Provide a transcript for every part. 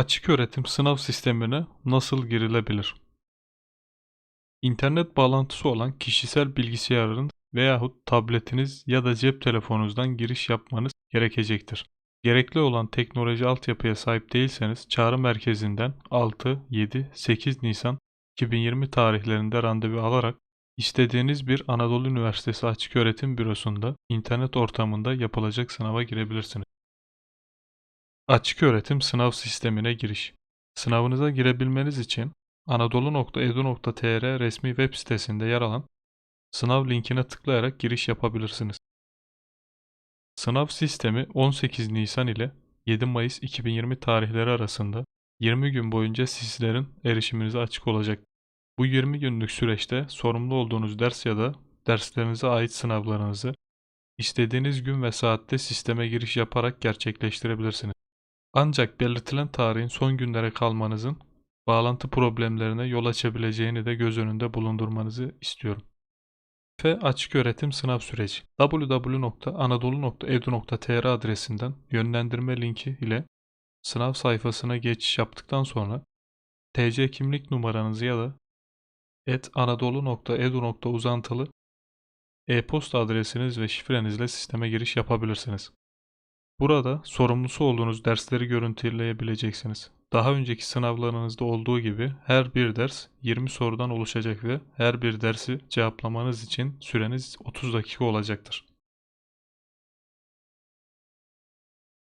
Açık öğretim sınav sistemine nasıl girilebilir? İnternet bağlantısı olan kişisel bilgisayarın veyahut tabletiniz ya da cep telefonunuzdan giriş yapmanız gerekecektir. Gerekli olan teknoloji altyapıya sahip değilseniz çağrı merkezinden 6, 7, 8 Nisan 2020 tarihlerinde randevu alarak istediğiniz bir Anadolu Üniversitesi Açık Öğretim Bürosu'nda internet ortamında yapılacak sınava girebilirsiniz. Açık öğretim sınav sistemine giriş. Sınavınıza girebilmeniz için anadolu.edu.tr resmi web sitesinde yer alan sınav linkine tıklayarak giriş yapabilirsiniz. Sınav sistemi 18 Nisan ile 7 Mayıs 2020 tarihleri arasında 20 gün boyunca sizlerin erişiminize açık olacak. Bu 20 günlük süreçte sorumlu olduğunuz ders ya da derslerinize ait sınavlarınızı istediğiniz gün ve saatte sisteme giriş yaparak gerçekleştirebilirsiniz. Ancak belirtilen tarihin son günlere kalmanızın bağlantı problemlerine yol açabileceğini de göz önünde bulundurmanızı istiyorum. F açık öğretim sınav süreci www.anadolu.edu.tr adresinden yönlendirme linki ile sınav sayfasına geçiş yaptıktan sonra TC kimlik numaranızı ya da et anadolu.edu.uzantılı e-posta adresiniz ve şifrenizle sisteme giriş yapabilirsiniz. Burada sorumlusu olduğunuz dersleri görüntüleyebileceksiniz. Daha önceki sınavlarınızda olduğu gibi her bir ders 20 sorudan oluşacak ve her bir dersi cevaplamanız için süreniz 30 dakika olacaktır.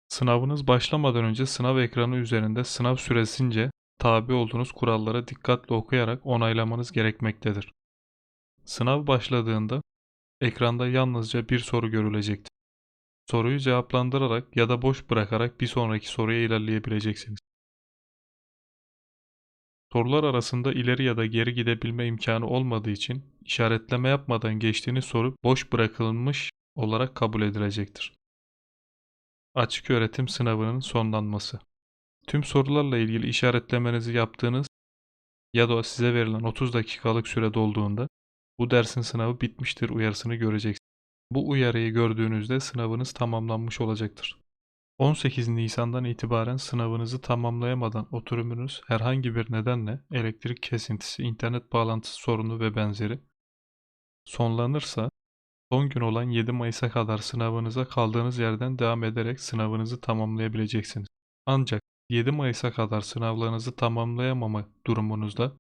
Sınavınız başlamadan önce sınav ekranı üzerinde sınav süresince tabi olduğunuz kurallara dikkatle okuyarak onaylamanız gerekmektedir. Sınav başladığında ekranda yalnızca bir soru görülecektir. Soruyu cevaplandırarak ya da boş bırakarak bir sonraki soruya ilerleyebileceksiniz. Sorular arasında ileri ya da geri gidebilme imkanı olmadığı için işaretleme yapmadan geçtiğiniz soru boş bırakılmış olarak kabul edilecektir. Açık öğretim sınavının sonlanması. Tüm sorularla ilgili işaretlemenizi yaptığınız ya da size verilen 30 dakikalık süre dolduğunda bu dersin sınavı bitmiştir uyarısını göreceksiniz. Bu uyarıyı gördüğünüzde sınavınız tamamlanmış olacaktır. 18 Nisan'dan itibaren sınavınızı tamamlayamadan oturumunuz herhangi bir nedenle elektrik kesintisi, internet bağlantısı sorunu ve benzeri sonlanırsa son gün olan 7 Mayıs'a kadar sınavınıza kaldığınız yerden devam ederek sınavınızı tamamlayabileceksiniz. Ancak 7 Mayıs'a kadar sınavlarınızı tamamlayamama durumunuzda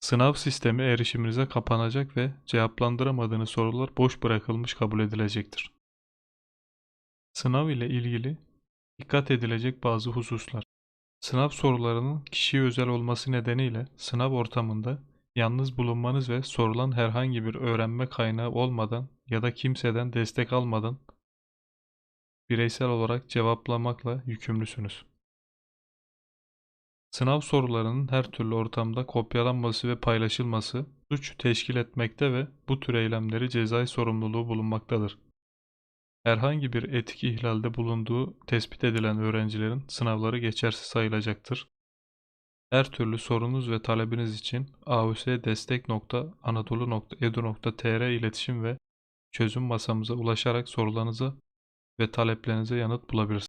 Sınav sistemi erişiminize kapanacak ve cevaplandıramadığınız sorular boş bırakılmış kabul edilecektir. Sınav ile ilgili dikkat edilecek bazı hususlar. Sınav sorularının kişiye özel olması nedeniyle sınav ortamında yalnız bulunmanız ve sorulan herhangi bir öğrenme kaynağı olmadan ya da kimseden destek almadan bireysel olarak cevaplamakla yükümlüsünüz. Sınav sorularının her türlü ortamda kopyalanması ve paylaşılması suç teşkil etmekte ve bu tür eylemleri cezai sorumluluğu bulunmaktadır. Herhangi bir etik ihlalde bulunduğu tespit edilen öğrencilerin sınavları geçersiz sayılacaktır. Her türlü sorunuz ve talebiniz için ausdestek.anadolu.edu.tr iletişim ve çözüm masamıza ulaşarak sorularınıza ve taleplerinize yanıt bulabilirsiniz.